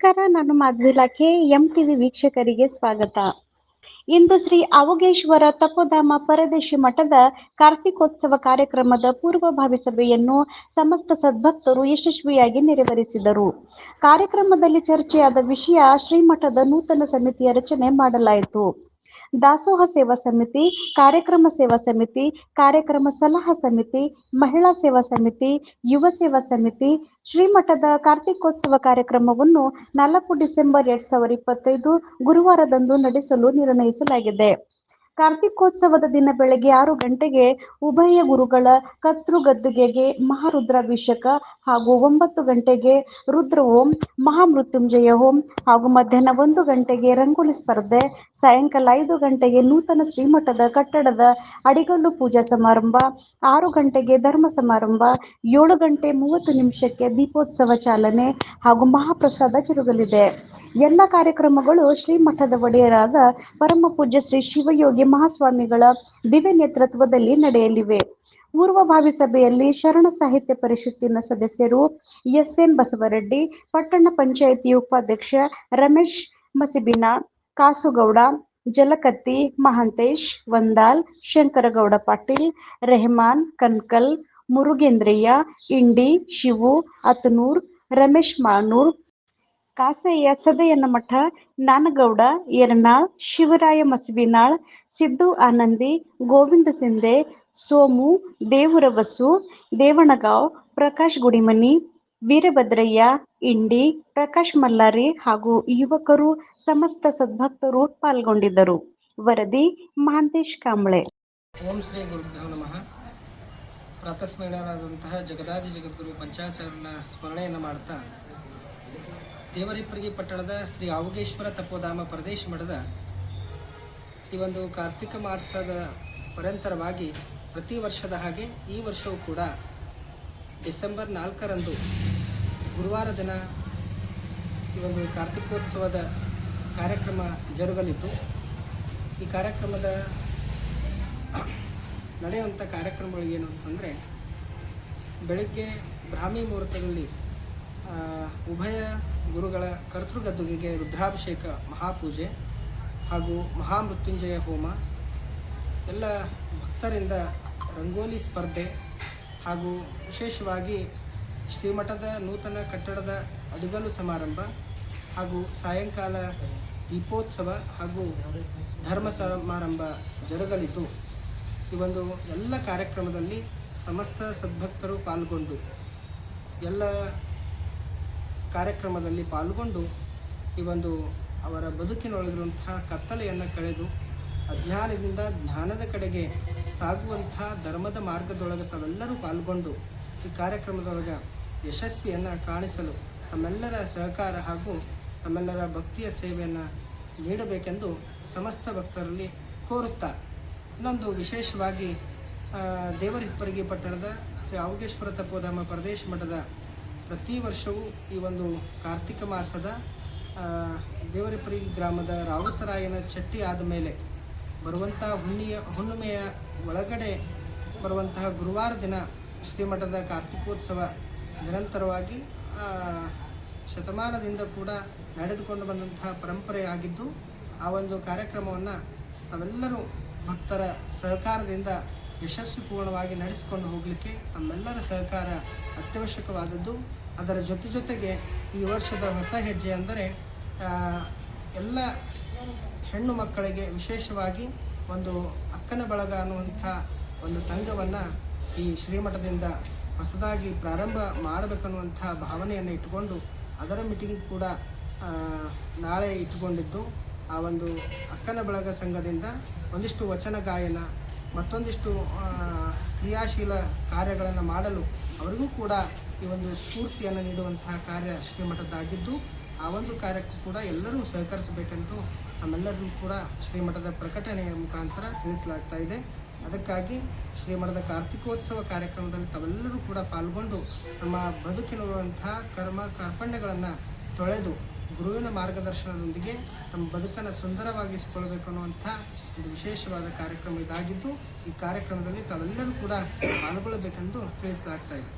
ನಮಸ್ಕಾರ, ನಾನು ಮಾಧವಿಲಾ K M TV ವೀಕ್ಷಕರಿಗೆ ಸ್ವಾಗತ. ಇಂದು ಶ್ರೀ ಅವಗೇಶ್ವರ ತಪೋಧಾಮ ಪರದೇಶಿ ಮಠದ ಕಾರ್ತಿಕೋತ್ಸವ ಕಾರ್ಯಕ್ರಮದ ಪೂರ್ವಭಾವಿ ಸಭೆಯನ್ನು ಸಮಸ್ತ ಸದ್ಭಕ್ತರು ಯಶಸ್ವಿಯಾಗಿ ನೆರವೇರಿಸಿದರು. ಕಾರ್ಯಕ್ರಮದಲ್ಲಿ ಚರ್ಚೆಯಾದ ವಿಷಯ ಶ್ರೀಮಠದ ನೂತನ ಸಮಿತಿಯ ರಚನೆ ಮಾಡಲಾಯಿತು. ದಾಸೋಹ ಸೇವಾ ಸಮಿತಿ, ಕಾರ್ಯಕ್ರಮ ಸೇವಾ ಸಮಿತಿ, ಕಾರ್ಯಕ್ರಮ ಸಲಹಾ ಸಮಿತಿ, ಮಹಿಳಾ ಸೇವಾ ಸಮಿತಿ, ಯುವ ಸೇವಾ ಸಮಿತಿ, ಶ್ರೀಮಠದ ಕಾರ್ತಿಕೋತ್ಸವ ಕಾರ್ಯಕ್ರಮವನ್ನು ನಾಲ್ಕು ಡಿಸೆಂಬರ್ ಎರಡ್ ಸಾವಿರದ ಇಪ್ಪತ್ತೈದು ಗುರುವಾರದಂದು ನಡೆಸಲು ನಿರ್ಣಯಿಸಲಾಗಿದೆ. ಕಾರ್ತಿಕೋತ್ಸವದ ದಿನ ಬೆಳಗ್ಗೆ ಆರು ಗಂಟೆಗೆ ಉಭಯ ಗುರುಗಳ ಕರ್ತೃ ಗದ್ದುಗೆಗೆ ಮಹಾರುದ್ರಾಭಿಷೇಕ ಹಾಗೂ ಒಂಬತ್ತು ಗಂಟೆಗೆ ರುದ್ರ ಓಂ, ಮಹಾಮೃತ್ಯುಂಜಯ ಓಂ ಹಾಗೂ ಮಧ್ಯಾಹ್ನ ಒಂದು ಗಂಟೆಗೆ ರಂಗೋಲಿ ಸ್ಪರ್ಧೆ, ಸಾಯಂಕಾಲ ಐದು ಗಂಟೆಗೆ ನೂತನ ಶ್ರೀಮಠದ ಕಟ್ಟಡದ ಅಡಿಗಲ್ಲು ಪೂಜಾ ಸಮಾರಂಭ, ಆರು ಗಂಟೆಗೆ ಧರ್ಮ ಸಮಾರಂಭ, ಏಳು ಗಂಟೆ ಮೂವತ್ತು ನಿಮಿಷಕ್ಕೆ ದೀಪೋತ್ಸವ ಚಾಲನೆ ಹಾಗೂ ಮಹಾಪ್ರಸಾದ ಜರುಗಲಿದೆ. ಎಲ್ಲ ಕಾರ್ಯಕ್ರಮಗಳು ಶ್ರೀಮಠದ ಒಡೆಯರಾದ ಪರಮ ಪೂಜ್ಯ ಶ್ರೀ ಶಿವಯೋಗಿ ಮಹಾಸ್ವಾಮಿಗಳ ದಿವ್ಯ ನೇತೃತ್ವದಲ್ಲಿ ನಡೆಯಲಿವೆ. ಪೂರ್ವಭಾವಿ ಸಭೆಯಲ್ಲಿ ಶರಣ ಸಾಹಿತ್ಯ ಪರಿಷತ್ತಿನ ಸದಸ್ಯರು ಎಸ್ ಎನ್ ಬಸವರೆಡ್ಡಿ, ಪಟ್ಟಣ ಪಂಚಾಯಿತಿ ಉಪಾಧ್ಯಕ್ಷ ರಮೇಶ್ ಮಸಿಬಿನ, ಕಾಸುಗೌಡ, ಜಲಕತ್ತಿ, ಮಹಾಂತೇಶ್, ವಂದಾಲ್, ಶಂಕರಗೌಡ ಪಾಟೀಲ್, ರೆಹಮಾನ್, ಕನ್ಕಲ್, ಮುರುಗೇಂದ್ರಯ್ಯ, ಇಂಡಿ, ಶಿವು ಅತನೂರ್ ರಮೇಶ್ ಮಾನೂರ್ ಕಾಸಯ್ಯ ಸದಯನ ಮಠ ನಾನಗೌಡ ಎರ್ನಾಳ್ ಶಿವರಾಯ ಮಸಬಿನಾಳ್ ಸಿದ್ದು ಆನಂದಿ, ಗೋವಿಂದ ಸಿಂಧೆ, ಸೋಮು, ದೇವುರಬಸು, ದೇವಣಗಾವ್, ಪ್ರಕಾಶ್ ಗುಡಿಮನಿ, ವೀರಭದ್ರಯ್ಯ, ಇಂಡಿ, ಪ್ರಕಾಶ್ ಮಲ್ಲಾರಿ ಹಾಗೂ ಯುವಕರು ಸಮಸ್ತ ಸದ್ಭಕ್ತರು ಪಾಲ್ಗೊಂಡಿದ್ದರು. ವರದಿ ಮಹಾಂತೇಶ್ ಕಾಂಬಳೆ. ಓಂ ಶ್ರೀ ನಮಃ. ಪ್ರಾತಸ್ಮರಣರಾದಂತಹ ಜಗದಾದಿ ಜಗದ್ಗುರು ಪಂಚಾಚಾರ್ಯನ ಸ್ಮರಣೆಯನ್ನು ಮಾಡ್ತಾ ದೇವರಿಪ್ಪರಿಗೆ ಪಟ್ಟಣದ ಶ್ರೀ ಆವುಗೇಶ್ವರ ತಪೋಧಾಮ ಪ್ರದೇಶ ಮಠದ ಈ ಒಂದು ಕಾರ್ತಿಕ ಮಾಸದ ಪರ್ಯಂತರವಾಗಿ ಪ್ರತಿ ವರ್ಷದ ಹಾಗೆ ಈ ವರ್ಷವೂ ಕೂಡ ಡಿಸೆಂಬರ್ ನಾಲ್ಕರಂದು ಗುರುವಾರ ದಿನ ಈ ಒಂದು ಕಾರ್ತಿಕೋತ್ಸವದ ಕಾರ್ಯಕ್ರಮ ಜರುಗಲಿದ್ದು, ಈ ಕಾರ್ಯಕ್ರಮದ ನಡೆಯುವಂಥ ಕಾರ್ಯಕ್ರಮಗಳು ಏನು ಅಂತಂದರೆ, ಬೆಳಗ್ಗೆ ಬ್ರಾಹ್ಮಿ ಮುಹೂರ್ತದಲ್ಲಿ ಉಭಯ ಗುರುಗಳ ಕರ್ತೃಗದ್ದುಗೆಗೆ ರುದ್ರಾಭಿಷೇಕ, ಮಹಾಪೂಜೆ ಹಾಗೂ ಮಹಾಮೃತ್ಯುಂಜಯ ಹೋಮ, ಎಲ್ಲ ಭಕ್ತರಿಂದ ರಂಗೋಲಿ ಸ್ಪರ್ಧೆ ಹಾಗೂ ವಿಶೇಷವಾಗಿ ಶ್ರೀಮಠದ ನೂತನ ಕಟ್ಟಡದ ಅಡುಗಲು ಸಮಾರಂಭ ಹಾಗೂ ಸಾಯಂಕಾಲ ದೀಪೋತ್ಸವ ಹಾಗೂ ಧರ್ಮ ಸಮಾರಂಭ ಜರುಗಲಿದ್ದು, ಈ ಒಂದು ಎಲ್ಲ ಕಾರ್ಯಕ್ರಮದಲ್ಲಿ ಸಮಸ್ತ ಸದ್ಭಕ್ತರು ಪಾಲ್ಗೊಂಡು ಎಲ್ಲ ಕಾರ್ಯಕ್ರಮದಲ್ಲಿ ಪಾಲ್ಗೊಂಡು ಈ ಒಂದು ಅವರ ಬದುಕಿನೊಳಗಿರುವಂತಹ ಕತ್ತಲೆಯನ್ನು ಕಳೆದು ಅಜ್ಞಾನದಿಂದ ಜ್ಞಾನದ ಕಡೆಗೆ ಸಾಗುವಂತಹ ಧರ್ಮದ ಮಾರ್ಗದೊಳಗೆ ತಾವೆಲ್ಲರೂ ಪಾಲ್ಗೊಂಡು ಈ ಕಾರ್ಯಕ್ರಮದೊಳಗೆ ಯಶಸ್ವಿಯನ್ನು ಕಾಣಿಸಲು ತಮ್ಮೆಲ್ಲರ ಸಹಕಾರ ಹಾಗೂ ತಮ್ಮೆಲ್ಲರ ಭಕ್ತಿಯ ಸೇವೆಯನ್ನು ನೀಡಬೇಕೆಂದು ಸಮಸ್ತ ಭಕ್ತರಲ್ಲಿ ಕೋರುತ್ತಾ ಇನ್ನೊಂದು ವಿಶೇಷವಾಗಿ ದೇವರ ದೇವರಿಪ್ಪರಿಗೆ ಪಟ್ಟಣದ ಶ್ರೀ ಅವಗೇಶ್ವರ ತಪೋಧಾಮ ಪ್ರದೇಶ ಮಠದ ಪ್ರತಿ ವರ್ಷವೂ ಈ ಒಂದು ಕಾರ್ತಿಕ ಮಾಸದ ದೇವರಪುರಿ ಗ್ರಾಮದ ರಾವುತರಾಯನ ಚಟ್ಟಿ ಆದ ಮೇಲೆ ಬರುವಂತಹ ಹುಣ್ಣಿಯ, ಹುಣ್ಣಿಮೆಯ ಒಳಗಡೆ ಬರುವಂತಹ ಗುರುವಾರ ದಿನ ಶ್ರೀಮಠದ ಕಾರ್ತಿಕೋತ್ಸವ ನಿರಂತರವಾಗಿ ಶತಮಾನದಿಂದ ಕೂಡ ನಡೆದುಕೊಂಡು ಬಂದಂತಹ ಪರಂಪರೆಯಾಗಿದ್ದು ಆ ಒಂದು ಕಾರ್ಯಕ್ರಮವನ್ನು ತಾವೆಲ್ಲರೂ ಭಕ್ತರ ಸಹಕಾರದಿಂದ ಯಶಸ್ವಿಪೂರ್ಣವಾಗಿ ನಡೆಸಿಕೊಂಡು ಹೋಗಲಿಕ್ಕೆ ತಮ್ಮೆಲ್ಲರ ಸಹಕಾರ ಅತ್ಯವಶ್ಯಕವಾದದ್ದು. ಅದರ ಜೊತೆ ಜೊತೆಗೆ ಈ ವರ್ಷದ ಹೊಸ ಹೆಜ್ಜೆ ಅಂದರೆ ಎಲ್ಲ ಹೆಣ್ಣು ಮಕ್ಕಳಿಗೆ ವಿಶೇಷವಾಗಿ ಒಂದು ಅಕ್ಕನ ಬಳಗ ಅನ್ನುವಂಥ ಒಂದು ಸಂಘವನ್ನು ಈ ಶ್ರೀಮಠದಿಂದ ಹೊಸದಾಗಿ ಪ್ರಾರಂಭ ಮಾಡಬೇಕನ್ನುವಂಥ ಭಾವನೆಯನ್ನು ಇಟ್ಟುಕೊಂಡು ಅದರ ಮೀಟಿಂಗ್ ಕೂಡ ನಾಳೆ ಇಟ್ಟುಕೊಂಡಿದ್ದು. ಆ ಒಂದು ಅಕ್ಕನ ಬಳಗ ಸಂಘದಿಂದ ಒಂದಿಷ್ಟು ವಚನ ಗಾಯನ, ಮತ್ತೊಂದಿಷ್ಟು ಕ್ರಿಯಾಶೀಲ ಕಾರ್ಯಗಳನ್ನು ಮಾಡಲು ಅವರಿಗೂ ಕೂಡ ಈ ಒಂದು ಸ್ಫೂರ್ತಿಯನ್ನು ನೀಡುವಂತಹ ಕಾರ್ಯ ಶ್ರೀಮಠದ್ದಾಗಿದ್ದು ಆ ಒಂದು ಕಾರ್ಯಕ್ಕೂ ಕೂಡ ಎಲ್ಲರೂ ಸಹಕರಿಸಬೇಕೆಂದು ನಮ್ಮೆಲ್ಲರಿಗೂ ಕೂಡ ಶ್ರೀಮಠದ ಪ್ರಕಟಣೆಯ ಮುಖಾಂತರ ತಿಳಿಸಲಾಗ್ತಾ ಇದೆ. ಅದಕ್ಕಾಗಿ ಶ್ರೀಮಠದ ಕಾರ್ತಿಕೋತ್ಸವ ಕಾರ್ಯಕ್ರಮದಲ್ಲಿ ತಾವೆಲ್ಲರೂ ಕೂಡ ಪಾಲ್ಗೊಂಡು ತಮ್ಮ ಬದುಕಿನಲ್ಲಿರುವಂತಹ ಕರ್ಮ ಕಾರ್ಪಣ್ಯಗಳನ್ನು ತೊಳೆದು ಗುರುವಿನ ಮಾರ್ಗದರ್ಶನದೊಂದಿಗೆ ನಮ್ಮ ಬದುಕನ್ನು ಸುಂದರವಾಗಿಸಿಕೊಳ್ಬೇಕು ಅನ್ನುವಂಥ ಒಂದು ವಿಶೇಷವಾದ ಕಾರ್ಯಕ್ರಮ ಇದಾಗಿದ್ದು, ಈ ಕಾರ್ಯಕ್ರಮದಲ್ಲಿ ತಾವೆಲ್ಲರೂ ಕೂಡ ಪಾಲ್ಗೊಳ್ಳಬೇಕೆಂದು ತಿಳಿಸಲಾಗ್ತಾ ಇದೆ.